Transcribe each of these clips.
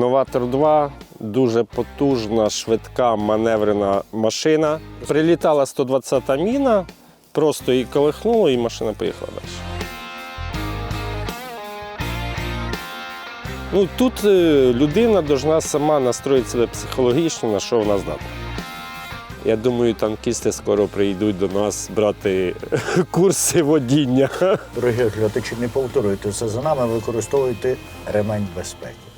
Новатор 2 дуже потужна, швидка маневрена машина. Прилітала 120-та міна, просто її колихнуло і машина поїхала далі. Ну, тут е, людина повинна сама настроїти себе психологічно, на що вона здатна. Я думаю, танкісти скоро прийдуть до нас брати курси водіння. Дорогі глядачі, не повторюйте все за нами, використовуйте ремень безпеки.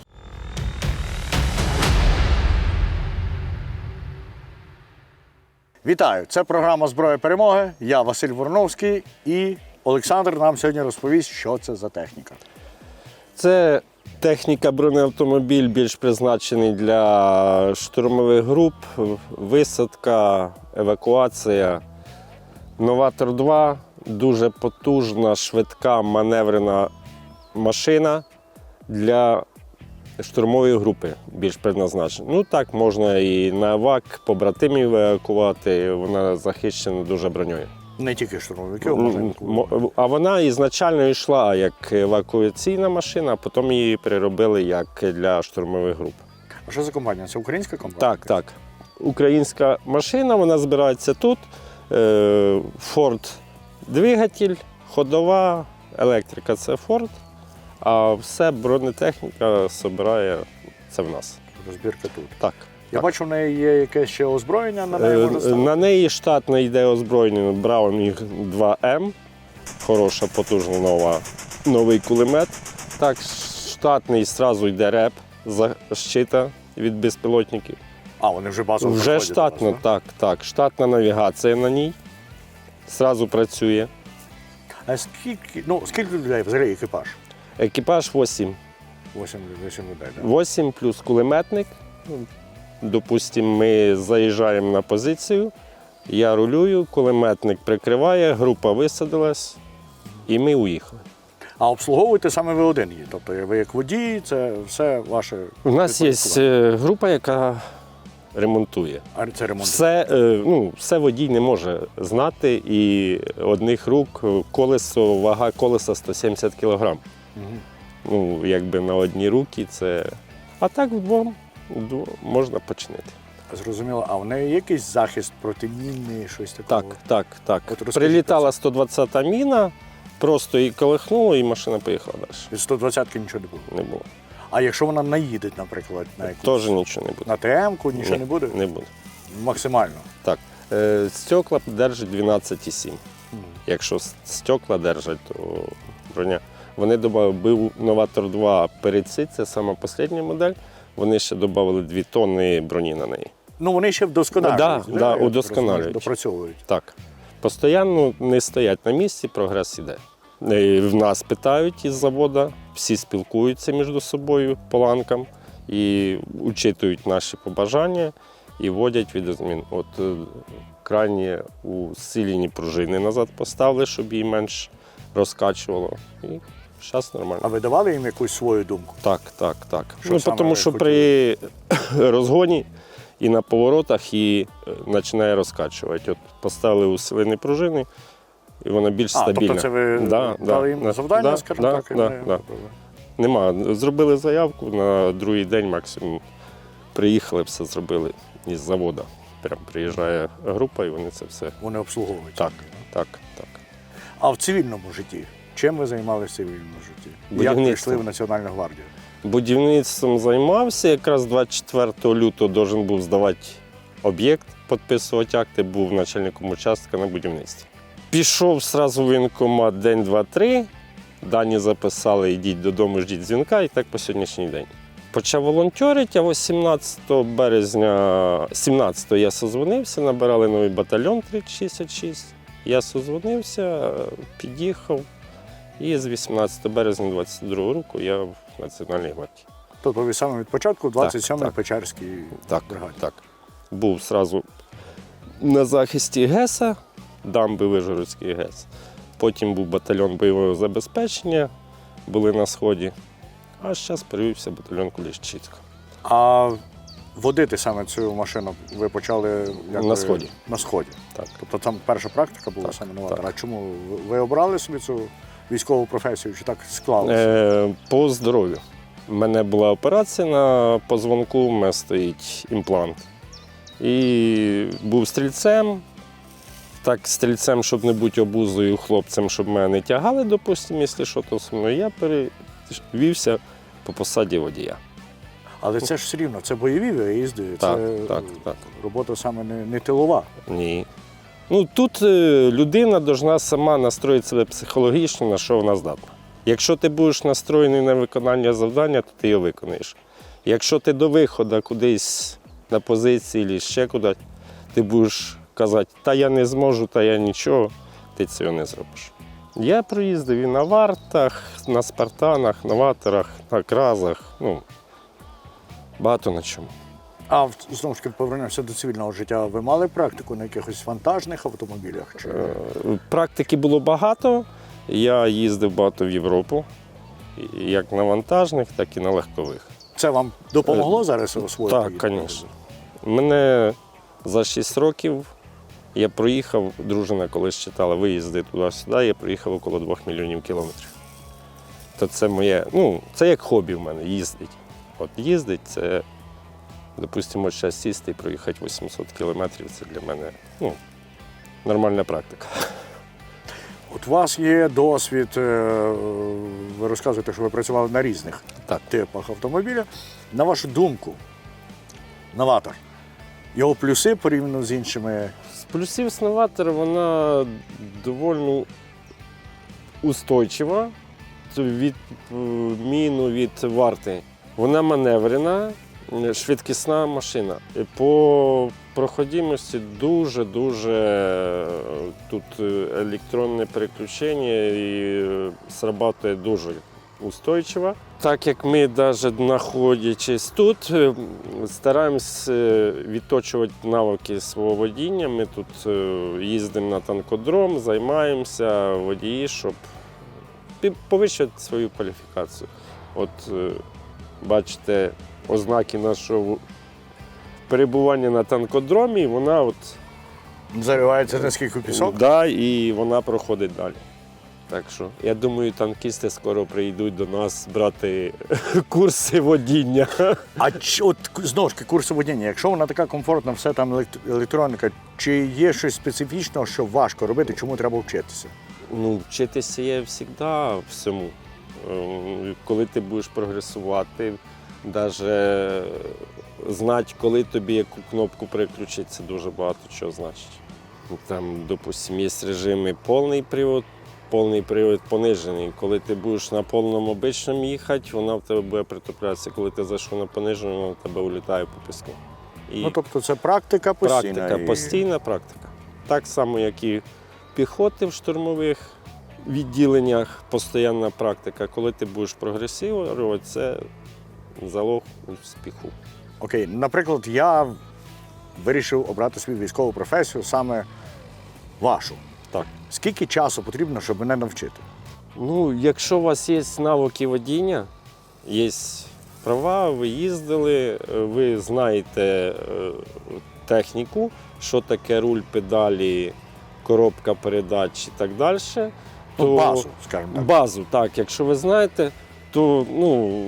Вітаю! Це програма Зброя перемоги. Я Василь Ворновський і Олександр нам сьогодні розповість, що це за техніка. Це техніка бронеавтомобіль, більш призначений для штурмових груп, висадка, евакуація. Новатор 2 дуже потужна, швидка маневрена машина для штурмової групи, більш призначена. Ну так, можна і на евак, побратимів евакувати, вона захищена дуже броньою. Не тільки штурмовиків, можна А вона ізначально йшла як евакуаційна машина, а потім її переробили як для штурмових груп. А що за компанія? Це українська компанія? Так, так. Українська машина, вона збирається тут. Е, Ford двигатель, ходова, електрика це Ford, а все бронетехніка збирає це в нас. Розбірка тут. Так. Я так. бачу, в неї є якесь ще озброєння, на неї Е, можна ставити. На неї штатно йде озброєння Browning 2М. Хороша, потужна нова, новий кулемет. Так, штатний зразу йде реп защита від безпілотників. А, вони вже базово Вже до вас, так, так. Штатна навігація на ній. Зразу працює. А скільки, ну, скільки людей взагалі екіпаж? Екіпаж 8. 8, 8 людей. Да? 8 плюс кулеметник. Допустимо, ми заїжджаємо на позицію, я рулюю, кулеметник прикриває, група висадилась, і ми уїхали. А обслуговуєте саме ви один її. Тобто ви як водій, це все ваше. У нас є е, група, яка ремонтує. А це ремонт. Все, е, ну, все водій не може знати, і одних рук колесо, вага колеса 170 кг. Ну, якби на одні руки це. А так вдвом, можна починити. Зрозуміло, а в неї є якийсь захист протимінний, щось таке? Так, так, так. От Прилітала 120-та міна, просто її колихнуло, і машина поїхала далі. Від 120-ки нічого не було. Не було. А якщо вона наїде, наприклад, на якусь Теж нічого не буде. на ТМ-ку, нічого Ні, не буде? Не буде. Максимально. Так. Е, стекла держать 12,7. Мгм. Якщо стекла держать, то броня. Вони додали, був Новатор 2 перед цим, це сама остання модель. Вони ще додали 2 тонни броні на неї. Ну вони ще вдосконалюють. Да, я да, розумію, удосконалюють. Допрацьовують. Так. Постоянно не стоять на місці, прогрес іде. Е, В нас питають із заводу, всі спілкуються між собою по ланкам і учитують наші побажання і вводять відозмін. От е, крайні усилені пружини назад поставили, щоб її менш розкачувало. І зараз нормально. А ви давали їм якусь свою думку? Так, так, так. Що ну, тому що при розгоні і на поворотах і е, починає розкачувати. От поставили усилені пружини, і вона більш А, стабільна. тобто це ви Да, дали да, їм да, завдання, да, скажімо да, так, і да, да. Нема. Зробили заявку на другий день максимум. Приїхали, все зробили із заводу. Прям приїжджає група і вони це все. Вони обслуговують. Так, так, так. А в цивільному житті? Чим ви займалися в цивільному житті? Як прийшли в Національну гвардію? Будівництвом займався. Якраз 24 лютого должен був здавати об'єкт, підписувати акти, був начальником участка на будівництві. Пішов сразу в воєнкомат день, два, три. Дані записали, йдіть додому, ждіть дзвінка, і так по сьогоднішній день. Почав волонтерити, а 18 березня, 17 я созвонився, набирали новий батальйон 366. Я созвонився, під'їхав. І з 18 березня 22 року я в Національній гвардії. Тобто ви саме від початку 27-й так. Печерській Так, бригаді. так. Був сразу на захисті ГЕСа, дамби Вижгородський ГЕС. Потім був батальйон бойового забезпечення, були на сході. А зараз перевівся батальйон Куліщицька. А водити саме цю машину ви почали як На ви- Сході. На сході. Так. Тобто там перша практика була Так, саме так. А чому ви обрали собі цю військову професію? Чи так склалося? Е, по здоров'ю. У мене була операція на позвонку, у мене стоїть імплант. І був стрільцем. Так, стрільцем, щоб не бути обузою хлопцем, щоб мене не тягали, допустимо, якщо що, то зі я перевівся по посаді водія. Але це ж все рівно, це бойові виїзди, Так, це так, так. робота саме не, не тилова. Ні. Ну, тут е, людина повинна сама настроїти себе психологічно, на що вона здатна. Якщо ти будеш настроєний на виконання завдання, то ти його виконаєш. Якщо ти до виходу кудись на позиції або ще кудись, ти будеш казати, та я не зможу, та я нічого, ти цього не зробиш. Я проїздив і на вартах, на спартанах, новаторах, на кразах, ну, багато на чому. А знову ж таки повернемося до цивільного життя. Ви мали практику на якихось вантажних автомобілях? Чи... Е, Практики було багато. Я їздив багато в Європу, як на вантажних, так і на легкових. Це вам допомогло зараз освоїти? Е, Так, звісно. Мене за 6 років я проїхав, дружина колись читала виїзди туди-сюди, я проїхав около 2 мільйонів кілометрів. То це моє, ну, це як хобі в мене їздить. От їздить це, допустимо, час сісти і проїхати 800 кілометрів. Це для мене ну, нормальна практика. От у вас є досвід, е, ви розказуєте, що ви працювали на різних Так. типах автомобіля. На вашу думку, новатор, його плюси порівняно з іншими. З плюсів Сноватор вона доволі устойчива Це від е, від варти. Вона маневрена, швидкісна машина. По проходимості дуже-дуже е, тут е, електронне переключення і е, срабатує дуже устойчиво. Так як ми навіть знаходячись тут, е, стараємось е, відточувати навики свого водіння. Ми тут е, їздимо на танкодром, займаємося водії, щоб повищувати свою кваліфікацію. От е, бачите ознаки нашого перебування на танкодромі, вона от Заривається наскільки пісок. Да, і вона проходить далі. Так що я думаю, танкісти скоро прийдуть до нас брати курси водіння. А ч- от к- знову ж таки курси водіння, якщо вона така комфортна, все там елект- електроніка, чи є щось специфічного, що важко робити, чому треба вчитися? Ну, вчитися є завжди всьому. Ем, Коли ти будеш прогресувати, навіть знати, коли тобі яку кнопку переключити, це дуже багато чого значить. Там, допустимо, є режими повний привод, повний привод понижений. Коли ти будеш на повному обичному їхати, вона в тебе буде притуплятися. Коли ти зайшов на понижену, вона в тебе улітає по піску. І Ну тобто це практика постійна. Практика, і- постійна практика. Так само, як і піхоти в штурмових відділеннях, постійна практика. Коли ти будеш прогресувати, це залог успіху. Окей, наприклад, я вирішив обрати свою військову професію саме вашу. Так. Скільки часу потрібно, щоб мене навчити? Ну, якщо у вас є навики водіння, є права, ви їздили, ви знаєте е, техніку, що таке руль, педалі, коробка передач і так далі. Ну, базу, скажімо так. Базу, так. Якщо ви знаєте, то ну,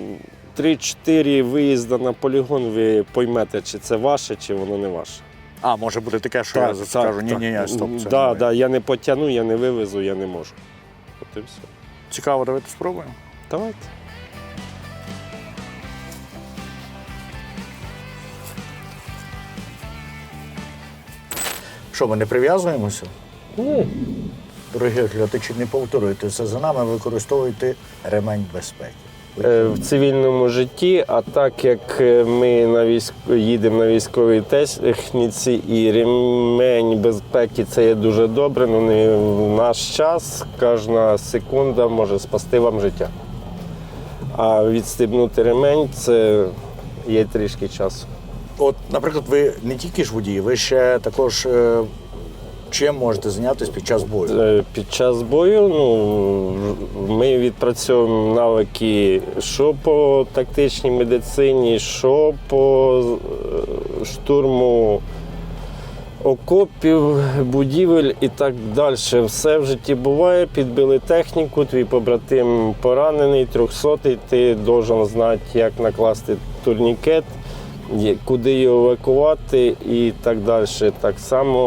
3-4 виїзди на полігон ви поймете, чи це ваше, чи воно не ваше. А, може бути таке, що я скажу, ні, ні, стоп. Це да, не да, я не потягну, я не вивезу, я не можу. От і все. Цікаво, давайте спробуємо. Давайте. Що, ми не прив'язуємося? Ні. Дорогі глядачі, не повторюйте це за нами, використовуйте ремень безпеки. Е, В цивільному житті, а так як е, ми на військ... їдемо на військовій техніці і ремень безпеки це є дуже добре, але не в наш час кожна секунда може спасти вам життя. А відстебнути ремень це є трішки часу. От, наприклад, ви не тільки ж водії, ви ще також е, чим можете зайнятися під час бою? Е, Під час бою ну, ми відпрацьовуємо навики що по тактичній медицині, що по е, штурму окопів, будівель і так далі. Все в житті буває. Підбили техніку, твій побратим поранений, трьохсотий. Ти должен знати, як накласти турнікет, куди його евакувати і так далі. Так само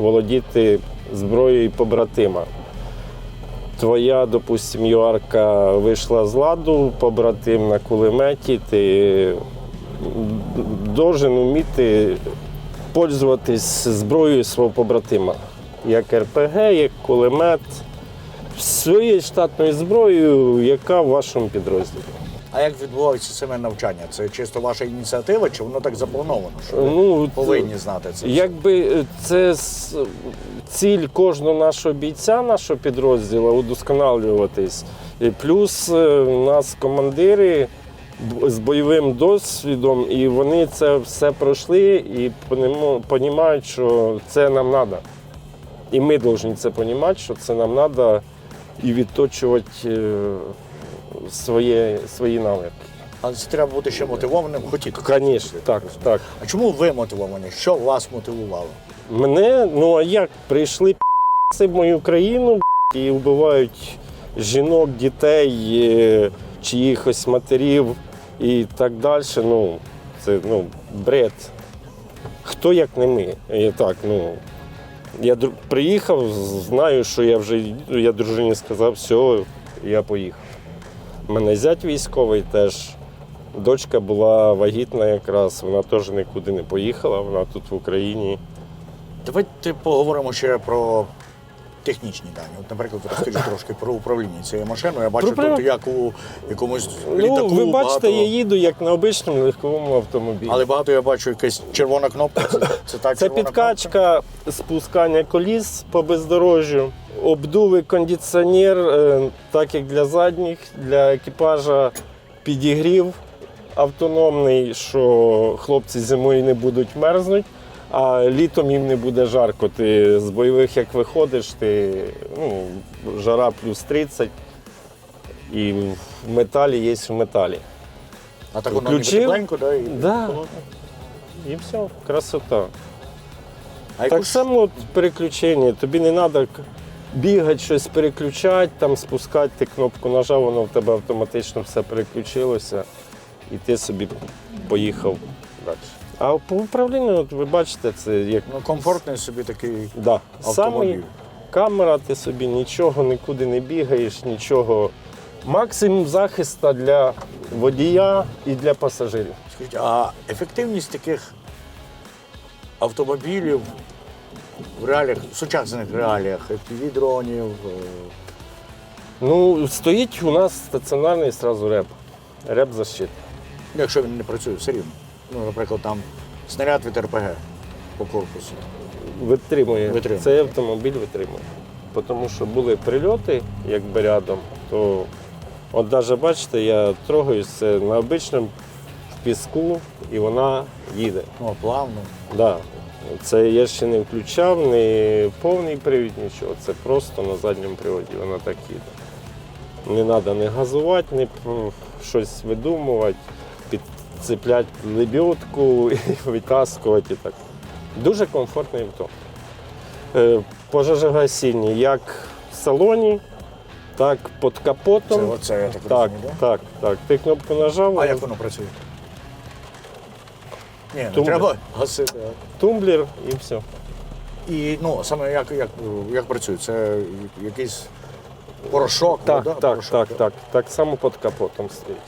володіти зброєю побратима. Твоя, допустим, юарка вийшла з ладу, побратим на кулеметі, ти должен вміти пользуватись зброєю свого побратима. Як РПГ, як кулемет, своєю штатною зброєю, яка в вашому підрозділі. А як відбувається саме навчання? Це чисто ваша ініціатива, чи воно так заплановано? Що ви Ну, повинні знати це? Якби це ціль кожного нашого бійця, нашого підрозділу удосконалюватись. І плюс е, у нас командири з бойовим досвідом, і вони це все пройшли і розуміють, що це нам треба. І ми повинні це розуміти, що це нам треба і відточувати своє, свої навики. Але це треба бути ще мотивованим, хотіти. Звісно, так, так. А чому ви мотивовані? Що вас мотивувало? Мене, ну а як прийшли в мою країну і вбивають жінок, дітей, е, чиїхось матерів і так далі. Ну, це ну, бред. Хто як не ми? І так, ну, я приїхав, знаю, що я вже я дружині сказав, все, я поїхав. Мене зять військовий теж. Дочка була вагітна якраз, вона теж нікуди не поїхала, вона тут в Україні. Давайте поговоримо ще про технічні дані. От, наприклад, розкажіть трошки про управління цією машиною. Я бачу Про тут як у якомусь Ну, ви бачите, багато... я їду як на обичному легковому автомобілі. Але багато я бачу якась червона кнопка. Це, це та Це червона підкачка, спускання коліс по бездорожжю, обдуви кондиціонер, е, так як для задніх, для екіпажа підігрів автономний, що хлопці зимою не будуть мерзнути, а літом їм не буде жарко. Ти з бойових як виходиш, ти ну, жара плюс 30. І в металі є в металі. А так воно Включив? тепленько, да? І... Да. І все, красота. А Так ж- само от переключення. Тобі не треба бігати, щось переключати, там спускати, ти кнопку нажав, воно в тебе автоматично все переключилося, і ти собі поїхав далі. А по управлінню, от ви бачите, це як Ну, комфортний собі такий да, автомобіль. самий камера, ти собі нічого, нікуди не бігаєш, нічого. Максимум захисту для водія і для пасажирів. Скажіть, а ефективність таких автомобілів в реаліях, в сучасних реаліях, дронів, Ну, стоїть у нас стаціонарний сразу реп. Реп защит. якщо він не працює, все рівно. Ну, наприклад, там снаряд від РПГ по корпусу. Витримує. Витримує. Цей автомобіль витримує. Тому що були прильоти, якби рядом, то от навіть бачите, я трогаюсь це на обичному піску і вона їде. Ну, плавно. Да. Це я ще не включав, не повний привід, нічого. Це просто на задньому приводі вона так їде. Не треба не газувати, не щось видумувати, підцепляти лебідку і витаскувати. і Так. Дуже комфортне авто. Е, Пожежогасіння як в салоні, так під Це капотом. оце, я так, Так, розумію, да? так, так. Ти кнопку нажав, А як воно працює? Ні, не Тумблер. треба гасити. тумблер і все. І ну, саме як, як, як працює? Це якийсь порошок, Так, вода, так, порошок, так, так. Так само під капотом стоїть.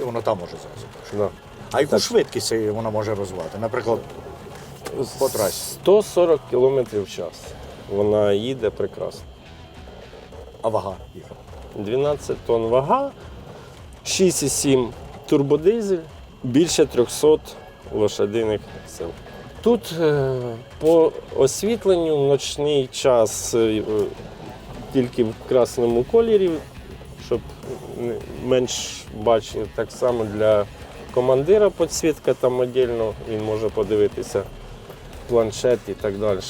І воно там може зараз. Да. А яку Так. швидкість вона може розвивати? Наприклад, по трасі. 140 км в час. Вона їде прекрасно. А вага їх? 12 тонн вага, 6,7 турбодизель, більше 300 лошадиних сил. Тут е, по освітленню ночний час е, тільки в красному кольорі, щоб менш бачили. Так само для командира підсвітка там віддільно, він може подивитися планшет і так далі.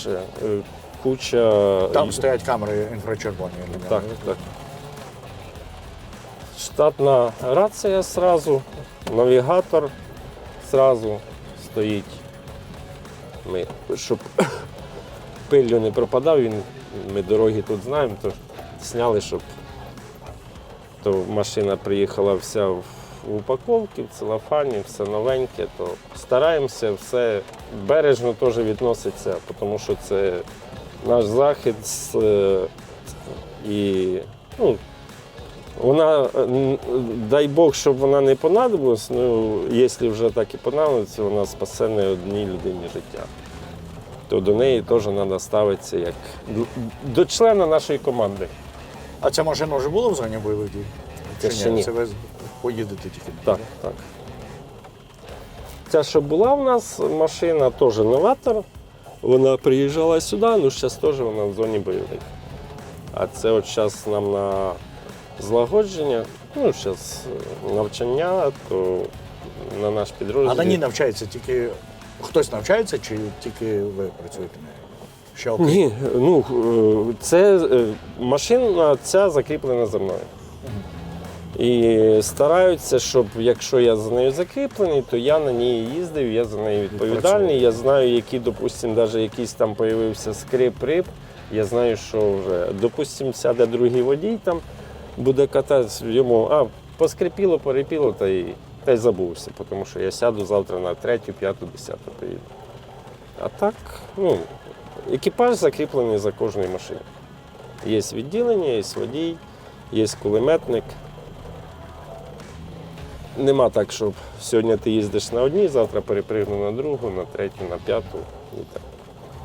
Е, Куча Там стоять камери інфрачервоні. так, так. Штатна рація сразу, навігатор сразу стоїть Ми, щоб пиллю не пропадав, він, ми дороги тут знаємо, то зняли, щоб то машина приїхала вся в в упаковці, в целофані, все новеньке, то стараємося все бережно теж відноситься, тому що це наш захист е, і ну, вона, дай Бог, щоб вона не понадобилась, ну, якщо вже так і понадобиться, вона спасе не одній людині життя. То до неї теж треба ставитися як до- члена нашої команди. А ця машина вже була в зоні бойових дій? Це ще ні. Поїдете тільки. Так, так. Ця, що була в нас машина, теж новатор. Вона приїжджала сюди, ну зараз теж вона в зоні бойових. А це от зараз нам на злагодження, ну зараз навчання, то на наш підрозділ. А на ній навчається тільки хтось навчається, чи тільки ви працюєте на ній? Ще окрім? Ні, ну е, це е, машина ця закріплена за мною. І стараються, щоб якщо я за нею закріплений, то я на ній їздив, я за нею відповідальний. Я знаю, які, допустимо, навіть якийсь там появився скрип рип. Я знаю, що вже, допустимо, сяде другий водій там, буде кататися йому, а поскрипіло, порипіло, та й, та й забувся, тому що я сяду завтра на третю, п'яту, десяту поїду. А так, ну, екіпаж закріплений за кожною машиною. Є відділення, є водій, є кулеметник. Нема так, щоб сьогодні ти їздиш на одній, завтра перепригну на другу, на третю, на п'яту. І так.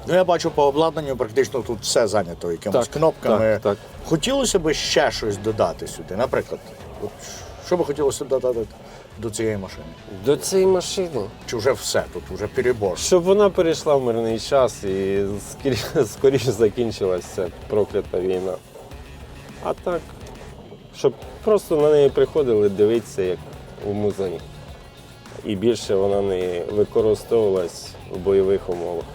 Ну я бачу по обладнанню практично тут все зайнято якимись Так, кнопками. так, так. Хотілося б ще щось додати сюди. Наприклад, от що би хотілося додати до цієї машини? До цієї машини. Чи вже все тут, вже перебор? Щоб вона перейшла в мирний час і скоріше, скоріше закінчилася ця проклята війна. А так, щоб просто на неї приходили дивитися, як у музеї. І більше вона не використовувалась в бойових умовах.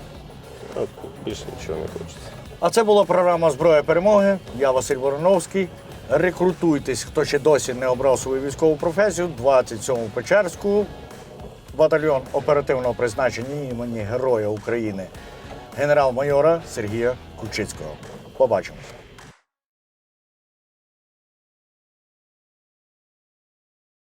От, більше нічого не хочеться. А це була програма Зброя перемоги. Я Василь Вороновський. Рекрутуйтесь, хто ще досі не обрав свою військову професію. 27-му Печерську, батальйон оперативного призначення імені Героя України, генерал-майора Сергія Кучицького. Побачимось.